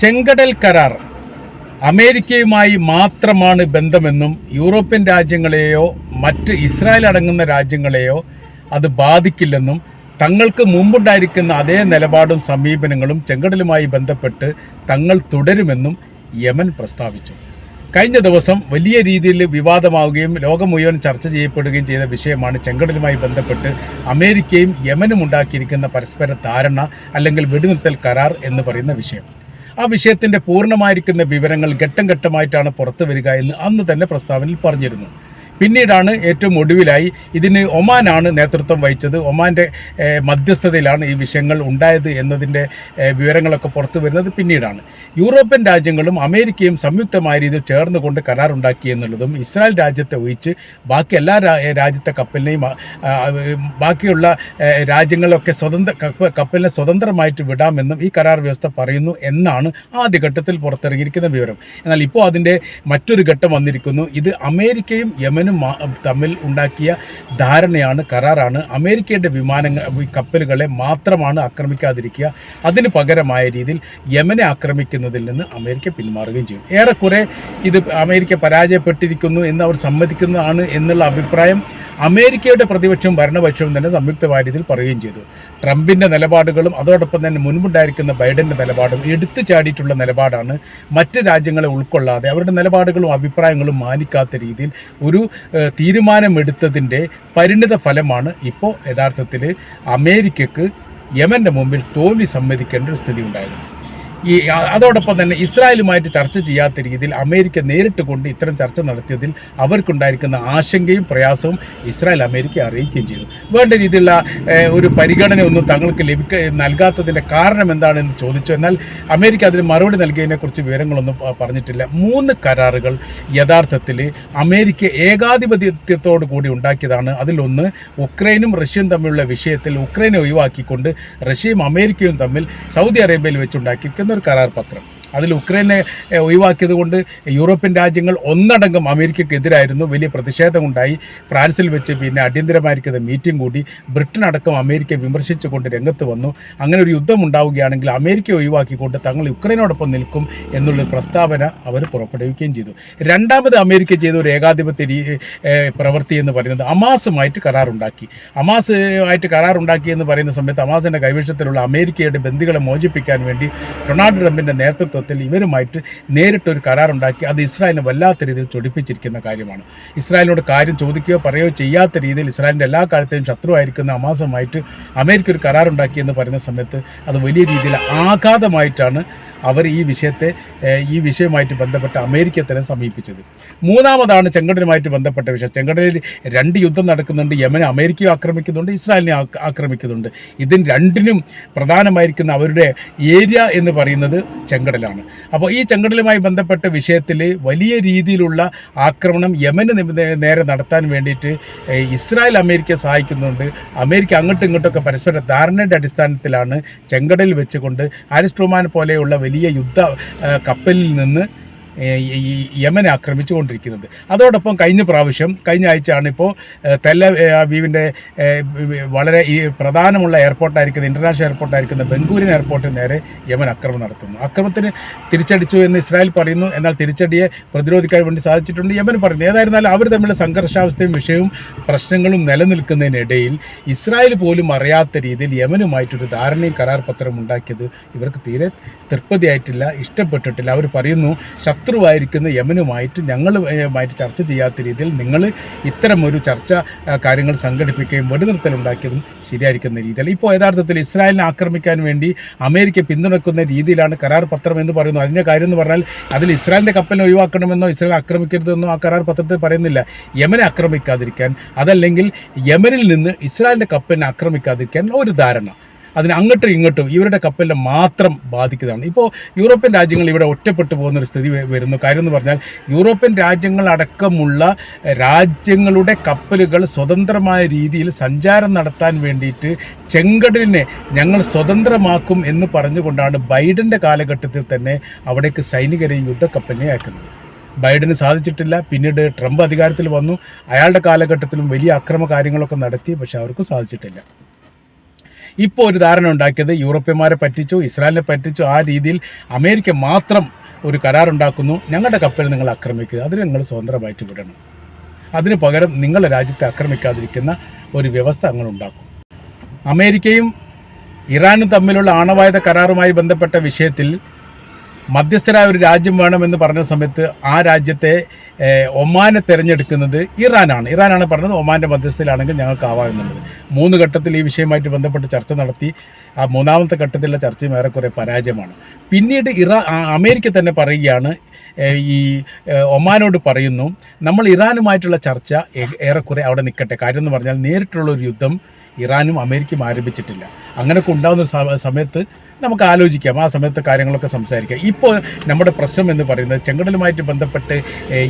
ചെങ്കടൽ കരാർ അമേരിക്കയുമായി മാത്രമാണ് ബന്ധമെന്നും യൂറോപ്യൻ രാജ്യങ്ങളെയോ മറ്റ് ഇസ്രായേൽ അടങ്ങുന്ന രാജ്യങ്ങളെയോ അത് ബാധിക്കില്ലെന്നും തങ്ങൾക്ക് മുമ്പുണ്ടായിരിക്കുന്ന അതേ നിലപാടും സമീപനങ്ങളും ചെങ്കടലുമായി ബന്ധപ്പെട്ട് തങ്ങൾ തുടരുമെന്നും യമൻ പ്രസ്താവിച്ചു. കഴിഞ്ഞ ദിവസം വലിയ രീതിയിൽ വിവാദമാവുകയും ലോകം മുഴുവൻ ചർച്ച ചെയ്യപ്പെടുകയും ചെയ്ത വിഷയമാണ് ചെങ്കടലുമായി ബന്ധപ്പെട്ട് അമേരിക്കയും യമനും ഉണ്ടാക്കിയിരിക്കുന്ന പരസ്പര ധാരണ അല്ലെങ്കിൽ വെടിനിർത്തൽ കരാർ എന്ന് പറയുന്ന വിഷയം. ആ വിഷയത്തിന്റെ പൂർണമായിരിക്കുന്ന വിവരങ്ങൾ ഘട്ടം ഘട്ടമായിട്ടാണ് പുറത്തു വരിക എന്ന് അന്ന് തന്നെ പ്രസ്താവനയിൽ പറഞ്ഞിരുന്നു. പിന്നീടാണ് ഏറ്റവും ഒടുവിലായി ഇതിന് ഒമാനാണ് നേതൃത്വം വഹിച്ചത്. ഒമാന്റെ മധ്യസ്ഥതയിലാണ് ഈ വിഷയങ്ങൾ ഉണ്ടായത് എന്നതിന്റെ വിവരങ്ങളൊക്കെ പുറത്തു വരുന്നത് പിന്നീടാണ്. യൂറോപ്യൻ രാജ്യങ്ങളും അമേരിക്കയും സംയുക്തമായ രീതിയിൽ ചേർന്നുകൊണ്ട് കരാറുണ്ടാക്കി എന്നുള്ളതും ഇസ്രായേൽ രാജ്യത്തെ ഒഴിച്ച് ബാക്കി എല്ലാ രാജ്യത്തെ കപ്പലിനെയും ബാക്കിയുള്ള രാജ്യങ്ങളൊക്കെ സ്വതന്ത്ര കപ്പ- കപ്പലിനെ സ്വതന്ത്രമായിട്ട് വിടാമെന്നും ഈ കരാർ വ്യവസ്ഥ പറയുന്നു എന്നാണ് ആദ്യഘട്ടത്തിൽ പുറത്തിറങ്ങിയിരിക്കുന്ന വിവരം. എന്നാൽ ഇപ്പോൾ അതിന്റെ മറ്റൊരു ഘട്ടം വന്നിരിക്കുന്നു. ഇത് അമേരിക്കയും യമനും തമ്മിൽ ഉണ്ടാക്കിയ ധാരണയാണ് കരാറാണ്. അമേരിക്കയുടെ വിമാനങ്ങൾ കപ്പലുകളെ മാത്രമാണ് ആക്രമിക്കാതിരിക്കുക. അതിന് പകരമായ രീതിയിൽ യമനെ ആക്രമിക്കുന്നതിൽ നിന്ന് അമേരിക്ക പിന്മാറുകയും ചെയ്യും. ഏറെക്കുറെ ഇത് അമേരിക്ക പരാജയപ്പെട്ടിരിക്കുന്നു എന്ന് അവർ സമ്മതിക്കുന്നതാണ് എന്നുള്ള അഭിപ്രായം അമേരിക്കയുടെ പ്രതിപക്ഷവും ഭരണപക്ഷവും തന്നെ സംയുക്തമായ രീതിയിൽ പറയുകയും ചെയ്തു. ട്രംപിന്റെ നിലപാടുകളും അതോടൊപ്പം തന്നെ മുൻപുണ്ടായിരിക്കുന്ന ബൈഡന്റെ നിലപാടും എടുത്തു ചാടിയിട്ടുള്ള നിലപാടാണ് മറ്റ് രാജ്യങ്ങളെ ഉൾക്കൊള്ളാതെ അവരുടെ നിലപാടുകളും അഭിപ്രായങ്ങളും മാനിക്കാത്ത രീതിയിൽ ഒരു തീരുമാനമെടുത്തതിന്റെ പരിണിത ഫലമാണ് ഇപ്പോൾ യഥാർത്ഥത്തിൽ അമേരിക്കക്ക് യമന്റെ മുമ്പിൽ തോൽവി സമ്മതിക്കേണ്ട ഒരു സ്ഥിതി ഉണ്ടായത് ഈ അതോടൊപ്പം തന്നെ ഇസ്രായേലുമായിട്ട് ചർച്ച ചെയ്യാത്ത രീതിയിൽ അമേരിക്ക നേരിട്ട് കൊണ്ട് ഇത്തരം ചർച്ച നടത്തിയതിൽ അവർക്കുണ്ടായിരിക്കുന്ന ആശങ്കയും പ്രയാസവും ഇസ്രായേൽ അമേരിക്ക അറിയിക്കുകയും ചെയ്തു. വേണ്ട രീതിയിലുള്ള ഒരു പരിഗണനയൊന്നും തങ്ങൾക്ക് ലഭിക്ക നൽകാത്തതിന്റെ കാരണം എന്താണെന്ന് ചോദിച്ചു. എന്നാൽ അമേരിക്ക അതിന് മറുപടി നൽകിയതിനെക്കുറിച്ച് വിവരങ്ങളൊന്നും പറഞ്ഞിട്ടില്ല. മൂന്ന് കരാറുകൾ യഥാർത്ഥത്തിൽ അമേരിക്ക ഏകാധിപത്യത്തോടു കൂടി ഉണ്ടാക്കിയതാണ്. അതിലൊന്ന് ഉക്രൈനും റഷ്യയും തമ്മിലുള്ള വിഷയത്തിൽ ഉക്രൈനെ ഒഴിവാക്കിക്കൊണ്ട് റഷ്യയും അമേരിക്കയും തമ്മിൽ സൗദി അറേബ്യയിൽ വെച്ചുണ്ടാക്കിയിരിക്കുന്ന. ഒരു കരാർ പത്രം അതിൽ ഉക്രൈനെ ഒഴിവാക്കിയത് കൊണ്ട് യൂറോപ്യൻ രാജ്യങ്ങൾ ഒന്നടങ്കം അമേരിക്കക്കെതിരായിരുന്നു വലിയ പ്രതിഷേധമുണ്ടായി. ഫ്രാൻസിൽ വെച്ച് പിന്നെ അടിയന്തരമായിരിക്കുന്ന മീറ്റിംഗ് കൂടി ബ്രിട്ടൻ അടക്കം അമേരിക്ക വിമർശിച്ചുകൊണ്ട് രംഗത്ത് വന്നു. അങ്ങനെ ഒരു യുദ്ധം ഉണ്ടാവുകയാണെങ്കിൽ അമേരിക്ക ഒഴിവാക്കിക്കൊണ്ട് തങ്ങൾ യുക്രൈനോടൊപ്പം നിൽക്കും എന്നുള്ള പ്രസ്താവന അവർ പുറപ്പെടുവിക്കുകയും ചെയ്തു. രണ്ടാമത് അമേരിക്ക ചെയ്ത ഒരു ഏകാധിപത്യ പ്രവൃത്തി എന്ന് പറയുന്നത് അമാസുമായിട്ട് കരാറുണ്ടാക്കി. അമാസ് ആയിട്ട് കരാറുണ്ടാക്കി എന്ന് പറയുന്ന സമയത്ത് അമാസിന്റെ കൈവശത്തിലുള്ള അമേരിക്കയുടെ ബന്ധുക്കളെ മോചിപ്പിക്കാൻ വേണ്ടി ഡൊണാൾഡ് ട്രംപിന്റെ നേതൃത്വത്തിൽ ഇവരുമായിട്ട് നേരിട്ടൊരു കരാറുണ്ടാക്കി അത് ഇസ്രായേലിനെ വല്ലാത്ത രീതിയിൽ ചൊടിപ്പിച്ചിരിക്കുന്ന കാര്യമാണ്. ഇസ്രായേലിനോട് കാര്യം ചോദിക്കുകയോ പറയുകയോ ചെയ്യാത്ത രീതിയിൽ ഇസ്രായേലിന്റെ എല്ലാ കാലത്തെയും ശത്രുവായിരിക്കുന്ന അമാസമായിട്ട് അമേരിക്ക ഒരു കരാറുണ്ടാക്കി എന്ന് പറയുന്ന സമയത്ത് അത് വലിയ രീതിയിൽ ആഘാതമായിട്ടാണ് അവർ ഈ വിഷയത്തെ ഈ വിഷയവുമായിട്ട് ബന്ധപ്പെട്ട് അമേരിക്കയെ തന്നെ സമീപിച്ചത്. മൂന്നാമതാണ് ചെങ്കടനുമായിട്ട് ബന്ധപ്പെട്ട വിഷയം. ചെങ്കടലിൽ രണ്ട് യുദ്ധം നടക്കുന്നുണ്ട്. യമനെ അമേരിക്കയും ആക്രമിക്കുന്നുണ്ട്. ഇസ്രായേലിനെ ആക്ര- ആക്രമിക്കുന്നുണ്ട്. ഇതിന് രണ്ടിനും പ്രധാനമായിരിക്കുന്ന അവരുടെ ഏരിയ എന്ന് പറയുന്നത് ചെങ്കടലാണ്. അപ്പോൾ ഈ ചെങ്കടലുമായി ബന്ധപ്പെട്ട വിഷയത്തിൽ വലിയ രീതിയിലുള്ള ആക്രമണം യമന് നേരെ നടത്താൻ വേണ്ടിയിട്ട് ഇസ്രായേൽ അമേരിക്കയെ സഹായിക്കുന്നുണ്ട്. അമേരിക്ക അങ്ങോട്ടും ഇങ്ങോട്ടൊക്കെ പരസ്പര ധാരണയുടെ അടിസ്ഥാനത്തിലാണ് ചെങ്കടലിൽ വെച്ചുകൊണ്ട് ആരിസ്ട്രോമാൻ പോലെയുള്ള യുദ്ധ കപ്പലിൽ നിന്ന് യമനെ ആക്രമിച്ചുകൊണ്ടിരിക്കുന്നത്. അതോടൊപ്പം കഴിഞ്ഞ പ്രാവശ്യം കഴിഞ്ഞ ആഴ്ചയാണ് ഇപ്പോൾ തെല്ല വീവിന്റെ വളരെ ഈ പ്രധാനമുള്ള എയർപോർട്ടായിരിക്കുന്ന ഇന്റർനാഷണൽ എയർപോർട്ടായിരിക്കുന്ന ബംഗൂരിൻ എയർപോർട്ടിന് നേരെ യമൻ ആക്രമണം നടത്തുന്നു. ആക്രമണത്തിന് തിരിച്ചടിച്ചു എന്ന് ഇസ്രായേൽ പറയുന്നു. എന്നാൽ തിരിച്ചടിയെ പ്രതിരോധിക്കാൻ വേണ്ടി സാധിച്ചിട്ടുണ്ട് യമൻ പറയുന്നു. ഏതായിരുന്നാലും അവർ തമ്മിലുള്ള സംഘർഷാവസ്ഥയും വിഷയവും പ്രശ്നങ്ങളും നിലനിൽക്കുന്നതിനിടയിൽ ഇസ്രായേൽ പോലും അറിയാത്ത രീതിയിൽ യമനുമായിട്ടൊരു ധാരണയും കരാർ പത്രം ഉണ്ടാക്കിയത് ഇവർക്ക് തീരെ തൃപ്തിയായിട്ടില്ല ഇഷ്ടപ്പെട്ടിട്ടില്ല. അവർ പറയുന്നു ശത്രുവായിരിക്കുന്ന യമനുമായിട്ട് ഞങ്ങളുമായിട്ട് ചർച്ച ചെയ്യാത്ത രീതിയിൽ നിങ്ങൾ ഇത്തരം ഒരു ചർച്ച കാര്യങ്ങൾ സംഘടിപ്പിക്കുകയും വെടിനിർത്തലുണ്ടാക്കിയതും ശരിയായിരിക്കുന്ന രീതിയിൽ. ഇപ്പോൾ യഥാർത്ഥത്തിൽ ഇസ്രായേലിനെ ആക്രമിക്കാൻ വേണ്ടി അമേരിക്ക പിന്തുണക്കുന്ന രീതിയിലാണ് കരാർ പത്രം എന്ന് പറയുന്നത് അതിന്റെ കാര്യം എന്ന് പറഞ്ഞാൽ അതിൽ ഇസ്രായേലിന്റെ കപ്പലിനെ ഒഴിവാക്കണമെന്നോ ഇസ്രായേൽ ആക്രമിക്കരുതെന്നോ ആ കരാർ പത്രത്തിൽ പറയുന്നില്ല. യമനെ ആക്രമിക്കാതിരിക്കാൻ അതല്ലെങ്കിൽ യമനിൽ നിന്ന് ഇസ്രായേലിന്റെ കപ്പലിനെ ആക്രമിക്കാതിരിക്കാൻ ഒരു ധാരണ. അതിന് അങ്ങോട്ടും ഇങ്ങോട്ടും ഇവരുടെ കപ്പലിനെ മാത്രം ബാധിക്കുന്നതാണ്. ഇപ്പോൾ യൂറോപ്യൻ രാജ്യങ്ങൾ ഇവിടെ ഒറ്റപ്പെട്ടു പോകുന്ന ഒരു സ്ഥിതി വരുന്നു. കാര്യം എന്ന് പറഞ്ഞാൽ യൂറോപ്യൻ രാജ്യങ്ങളടക്കമുള്ള രാജ്യങ്ങളുടെ കപ്പലുകൾ സ്വതന്ത്രമായ രീതിയിൽ സഞ്ചാരം നടത്താൻ വേണ്ടിയിട്ട് ചെങ്കടലിനെ ഞങ്ങൾ സ്വതന്ത്രമാക്കും എന്ന് പറഞ്ഞുകൊണ്ടാണ് ബൈഡന്റെ കാലഘട്ടത്തിൽ തന്നെ അവിടേക്ക് സൈനികരെയും യുദ്ധക്കപ്പലിനെ അയക്കുന്നത്. ബൈഡന് സാധിച്ചിട്ടില്ല. പിന്നീട് ട്രംപ് അധികാരത്തിൽ വന്നു. അയാളുടെ കാലഘട്ടത്തിലും വലിയ അക്രമ കാര്യങ്ങളൊക്കെ നടത്തി പക്ഷെ അവർക്ക് സാധിച്ചിട്ടില്ല. ഇപ്പോൾ ഒരു ധാരണ ഉണ്ടാക്കിയത് യൂറോപ്യന്മാരെ പറ്റിച്ചു ഇസ്രായേലിനെ പറ്റിച്ചു ആ രീതിയിൽ അമേരിക്ക മാത്രം ഒരു കരാറുണ്ടാക്കുന്നു. ഞങ്ങളുടെ കപ്പൽ നിങ്ങൾ ആക്രമിക്കുക. അതിന് നിങ്ങൾ സ്വതന്ത്രമായിട്ട് വിടണം. അതിന് പകരം നിങ്ങളുടെ രാജ്യത്തെ ആക്രമിക്കാതിരിക്കുന്ന ഒരു വ്യവസ്ഥ അങ്ങനെ ഉണ്ടാക്കും. അമേരിക്കയും ഇറാനും തമ്മിലുള്ള ആണവായുധ കരാറുമായി ബന്ധപ്പെട്ട വിഷയത്തിൽ മധ്യസ്ഥരായ ഒരു രാജ്യം വേണമെന്ന് പറഞ്ഞ സമയത്ത് ആ രാജ്യത്തെ ഒമാനെ തിരഞ്ഞെടുക്കുന്നത് ഇറാനാണ്. ഇറാനാണ് പറഞ്ഞത് ഒമാന്റെ മധ്യസ്ഥയിലാണെങ്കിൽ ഞങ്ങൾക്ക് ആവാമെന്നുള്ളത് മൂന്ന് ഘട്ടത്തിൽ ഈ വിഷയമായിട്ട് ബന്ധപ്പെട്ട് ചർച്ച നടത്തി. ആ മൂന്നാമത്തെ ഘട്ടത്തിലുള്ള ചർച്ചയും ഏറെക്കുറെ പരാജയമാണ്. പിന്നീട് ഇറാ അമേരിക്ക തന്നെ പറയുകയാണ് ഈ ഒമാനോട് പറയുന്നു നമ്മൾ ഇറാനുമായിട്ടുള്ള ചർച്ച ഏറെക്കുറെ അവിടെ നിൽക്കട്ടെ. കാര്യം എന്ന് പറഞ്ഞാൽ നേരിട്ടുള്ള ഒരു യുദ്ധം ഇറാനും അമേരിക്കയും ആരംഭിച്ചിട്ടില്ല. അങ്ങനെയൊക്കെ ഉണ്ടാകുന്ന സമയത്ത് നമുക്ക് ആലോചിക്കാം. ആ സമയത്ത് കാര്യങ്ങളൊക്കെ സംസാരിക്കാം. ഇപ്പോൾ നമ്മുടെ പ്രശ്നം എന്ന് പറയുന്നത് ചെങ്കടലുമായിട്ട് ബന്ധപ്പെട്ട്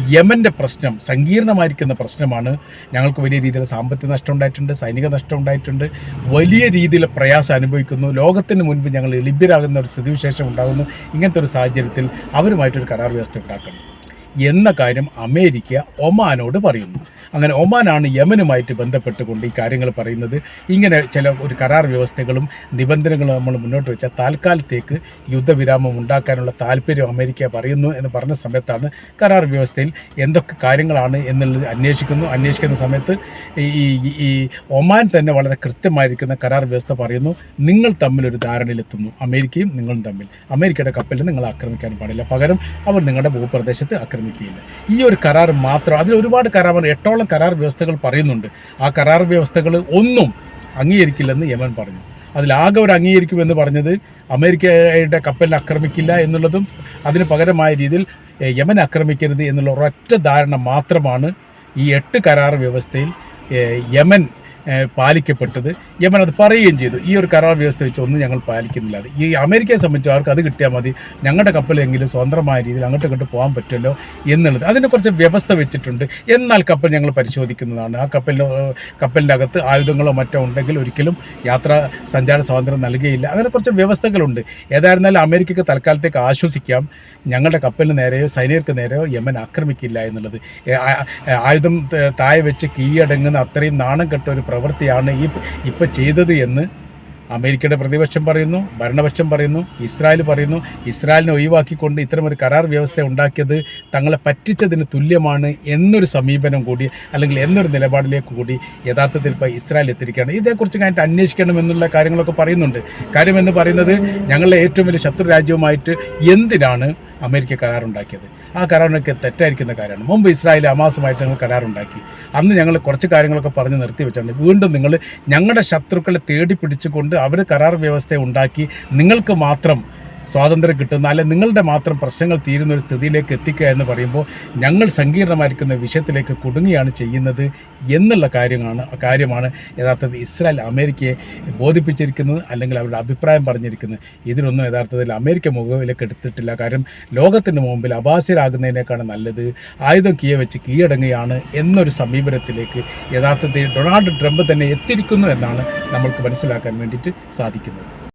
യമന്റെ പ്രശ്നം സങ്കീർണമായിരിക്കുന്ന പ്രശ്നമാണ്. ഞങ്ങൾക്ക് വലിയ രീതിയിൽ സാമ്പത്തിക നഷ്ടം ഉണ്ടായിട്ടുണ്ട് സൈനിക നഷ്ടം ഉണ്ടായിട്ടുണ്ട്. വലിയ രീതിയിൽ പ്രയാസം അനുഭവിക്കുന്നു. ലോകത്തിന് മുൻപ് ഞങ്ങൾ ലഭ്യരാകുന്ന ഒരു സ്ഥിതിവിശേഷം ഉണ്ടാകുന്നു. ഇങ്ങനത്തെ ഒരു സാഹചര്യത്തിൽ അവരുമായിട്ടൊരു കരാർ വ്യവസ്ഥ ഉണ്ടാക്കണം. എന്ന കാര്യം അമേരിക്ക ഒമാനോട് പറയുന്നു. അങ്ങനെ ഒമാനാണ് യമനുമായിട്ട് ബന്ധപ്പെട്ടുകൊണ്ട് ഈ കാര്യങ്ങൾ പറയുന്നത്. ഇങ്ങനെ ചില ഒരു കരാർ വ്യവസ്ഥകളും നിബന്ധനകളും നമ്മൾ മുന്നോട്ട് വെച്ചാൽ താൽക്കാലത്തേക്ക് യുദ്ധവിരാമം ഉണ്ടാക്കാനുള്ള താല്പര്യം അമേരിക്ക പറയുന്നു എന്ന് പറഞ്ഞ സമയത്താണ് കരാർ വ്യവസ്ഥയിൽ എന്തൊക്കെ കാര്യങ്ങളാണ് എന്നുള്ളത് അന്വേഷിക്കുന്നു. അന്വേഷിക്കുന്ന സമയത്ത് ഈ ഈ- ഒമാൻ തന്നെ വളരെ കൃത്യമായിരിക്കുന്ന കരാർ വ്യവസ്ഥ പറയുന്നു. നിങ്ങൾ തമ്മിൽ ഒരു ധാരണയിലെത്തുന്നു. അമേരിക്കയും നിങ്ങളും തമ്മിൽ. അമേരിക്കയുടെ കപ്പലിൽ നിങ്ങൾ ആക്രമിക്കാൻ പാടില്ല. പകരം അവർ നിങ്ങളുടെ ഭൂപ്രദേശത്ത് ആക്രമിക്കുകയില്ല ഈ ഒരു കരാർ മാത്രം അതിൽ ഒരുപാട് കരാർ എട്ടോളം കരാർ വ്യവസ്ഥകൾ പറയുന്നുണ്ട്. ആ കരാർ വ്യവസ്ഥകൾ ഒന്നും അംഗീകരിക്കില്ലെന്ന് യമൻ പറഞ്ഞു. അതിലാകെ ഒരു അംഗീകരിക്കുമെന്ന് പറഞ്ഞത് അമേരിക്കയുടെ കപ്പലിനെ ആക്രമിക്കില്ല എന്നുള്ളതും അതിന് പകരമായ രീതിയിൽ യമൻ ആക്രമിക്കരുത് എന്നുള്ള ഒരൊറ്റ ധാരണ മാത്രമാണ് ഈ എട്ട് കരാർ വ്യവസ്ഥയിൽ യമൻ പാലിക്കപ്പെട്ടത്. യമൻ അത് പറയുകയും ചെയ്തു. ഈ ഒരു കരാർ വ്യവസ്ഥ വെച്ച് ഒന്നും ഞങ്ങൾ പാലിക്കുന്നില്ല. ഈ അമേരിക്കയെ സംബന്ധിച്ച് അവർക്ക് അത് കിട്ടിയാൽ മതി. ഞങ്ങളുടെ കപ്പലെങ്കിലും സ്വതന്ത്രമായ രീതിയിൽ അങ്ങോട്ടും ഇങ്ങോട്ട് പോകാൻ പറ്റുമല്ലോ എന്നുള്ളത്. അതിനെ കുറച്ച് വ്യവസ്ഥ വെച്ചിട്ടുണ്ട്. എന്നാൽ കപ്പൽ ഞങ്ങൾ പരിശോധിക്കുന്നതാണ്. ആ കപ്പലിന് കപ്പലിന്റെ അകത്ത് ആയുധങ്ങളോ മറ്റോ ഉണ്ടെങ്കിൽ ഒരിക്കലും യാത്രാ സഞ്ചാര സ്വാതന്ത്ര്യം നൽകുകയില്ല. അങ്ങനെ കുറച്ച് വ്യവസ്ഥകളുണ്ട്. ഏതായിരുന്നാലും അമേരിക്കയ്ക്ക് തൽക്കാലത്തേക്ക് ആശ്വസിക്കാം. ഞങ്ങളുടെ കപ്പലിന് നേരെയോ സൈനികർക്ക് നേരെയോ യമൻ ആക്രമിക്കില്ല എന്നുള്ളത്. ആയുധം താഴെ വെച്ച് കീഴടങ്ങുന്ന അത്രയും നാണം കെട്ട ഒരു പ്രവൃത്തിയാണ് ഈ ഇപ്പം ചെയ്തത് എന്ന് അമേരിക്കയുടെ പ്രതിപക്ഷം പറയുന്നു ഭരണപക്ഷം പറയുന്നു ഇസ്രായേൽ പറയുന്നു. ഇസ്രായേലിനെ ഒഴിവാക്കിക്കൊണ്ട് ഇത്തരമൊരു കരാർ വ്യവസ്ഥ ഉണ്ടാക്കിയത് തങ്ങളെ പറ്റിച്ചതിന് തുല്യമാണ് എന്നൊരു സമീപനം കൂടി അല്ലെങ്കിൽ എന്നൊരു നിലപാടിലേക്ക് കൂടി യഥാർത്ഥത്തിൽ ഇപ്പോൾ ഇസ്രായേൽ എത്തിയിരിക്കുകയാണ്. ഇതേക്കുറിച്ച് കഴിഞ്ഞിട്ട് അന്വേഷിക്കണം എന്നുള്ള കാര്യങ്ങളൊക്കെ പറയുന്നുണ്ട്. കാര്യമെന്ന് പറയുന്നത് ഞങ്ങളുടെ ഏറ്റവും വലിയ ശത്രു രാജ്യവുമായിട്ട് എന്തിനാണ് അമേരിക്ക കരാറുണ്ടാക്കിയത്. ആ കരാറിനൊക്കെ തെറ്റായിരിക്കുന്ന കാര്യമാണ്. മുമ്പ് ഇസ്രായേൽ അമാസുമായിട്ട് ഞങ്ങൾ കരാറുണ്ടാക്കി. അന്ന് ഞങ്ങൾ കുറച്ച് കാര്യങ്ങളൊക്കെ പറഞ്ഞ് നിർത്തി വെച്ചിട്ടുണ്ട്. വീണ്ടും നിങ്ങൾ ഞങ്ങളുടെ ശത്രുക്കളെ തേടി പിടിച്ചുകൊണ്ട് അവർ കരാർ വ്യവസ്ഥ ഉണ്ടാക്കി നിങ്ങൾക്ക് മാത്രം സ്വാതന്ത്ര്യം കിട്ടുന്ന അല്ലെ നിങ്ങളുടെ മാത്രം പ്രശ്നങ്ങൾ തീരുന്ന ഒരു സ്ഥിതിയിലേക്ക് എത്തിക്കുക എന്ന് പറയുമ്പോൾ ഞങ്ങൾ സങ്കീർണമായിരിക്കുന്ന വിഷയത്തിലേക്ക് കുടുങ്ങിയാണ് ചെയ്യുന്നത് എന്നുള്ള കാര്യമാണ് കാര്യമാണ് യഥാർത്ഥത്തിൽ ഇസ്രായേൽ അമേരിക്കയെ ബോധിപ്പിച്ചിരിക്കുന്നത് അല്ലെങ്കിൽ അവരുടെ അഭിപ്രായം പറഞ്ഞിരിക്കുന്നത്. ഇതിനൊന്നും യഥാർത്ഥത്തിൽ അമേരിക്ക മുഖവിലേക്ക് എടുത്തിട്ടില്ല. കാരണം ലോകത്തിന്റെ മുമ്പിൽ അബാസ്യരാകുന്നതിനേക്കാണ് നല്ലത് ആയുധം കീയെ വെച്ച് കീഴടങ്ങുകയാണ് എന്നൊരു സമീപനത്തിലേക്ക് യഥാർത്ഥത്തിൽ ഡൊണാൾഡ് ട്രംപ് തന്നെ എത്തിയിരിക്കുന്നു എന്നാണ് നമ്മൾക്ക് മനസ്സിലാക്കാൻ വേണ്ടിയിട്ട് സാധിക്കുന്നത്.